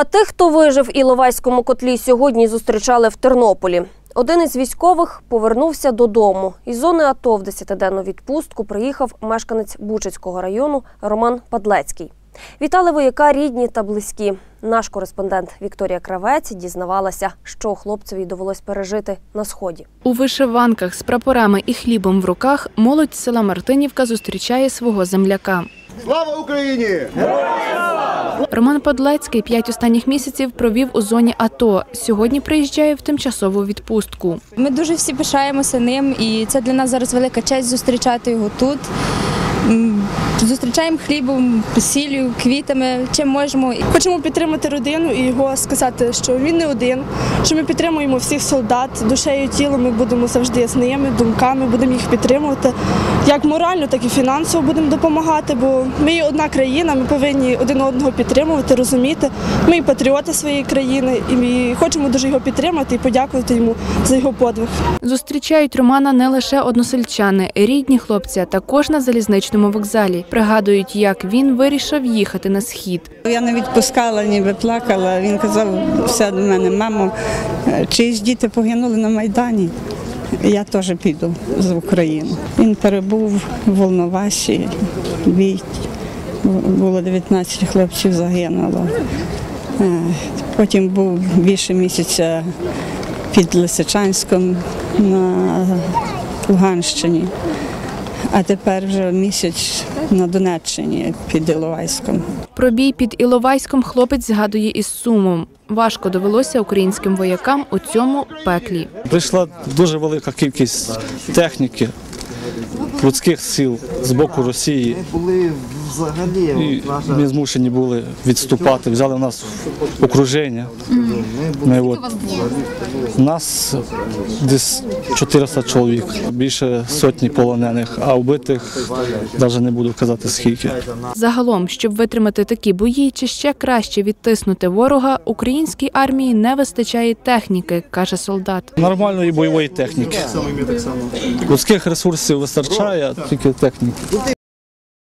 А тих, хто вижив в Іловайському котлі, сьогодні зустрічали в Тернополі. Один із військових повернувся додому. Із зони АТО в 10-денну відпустку приїхав мешканець Бучицького району Роман Падлецький. Вітали вояка рідні та близькі. Наш кореспондент Вікторія Кравець дізнавалася, що хлопцеві довелось пережити на сході. У вишиванках з прапорами і хлібом в руках молодь села Мартинівка зустрічає свого земляка. Слава Україні! Роман Подлецький п'ять останніх місяців провів у зоні АТО. Сьогодні приїжджає в тимчасову відпустку. Ми дуже всі пишаємося ним, і це для нас зараз велика честь зустрічати його тут. Зустрічаємо хлібом, сіллю, квітами, чим можемо. Хочемо підтримати родину і його сказати, що він не один, що ми підтримуємо всіх солдат, душею тілом ми будемо завжди з ними, думками будемо їх підтримувати. Як морально, так і фінансово будемо допомагати, бо ми є одна країна, ми повинні один одного підтримувати, розуміти. Ми і патріоти своєї країни, і ми хочемо дуже його підтримати і подякувати йому за його подвиг. Зустрічають Романа не лише односельчани, рідні хлопця також на залізничному вокзалі. Пригадують, як він вирішив їхати на схід. Я не відпускала, ніби плакала. Він казав все до мене, мамо, чиїсь діти погинули на Майдані. Я теж піду з України. Він перебув в Волновасі, бій. Було 19 хлопців загинуло. Е, Потім був більше місяця під Лисичанськом на Луганщині. А тепер вже місяць на Донеччині під Іловайськом. Про бій під Іловайськом хлопець згадує із сумом. Важко довелося українським воякам у цьому пеклі. Прийшла дуже велика кількість техніки, людських сил з боку Росії. Взагалі І ми змушені були відступати. Взяли нас в окруження. Ми от, нас десь 400 чоловік, більше сотні полонених, а вбитих навіть не буду казати скільки. Загалом, щоб витримати такі бої чи ще краще відтиснути ворога, українській армії не вистачає техніки, каже солдат. Нормальної бойової техніки. Людських ресурсів вистачає, тільки техніки.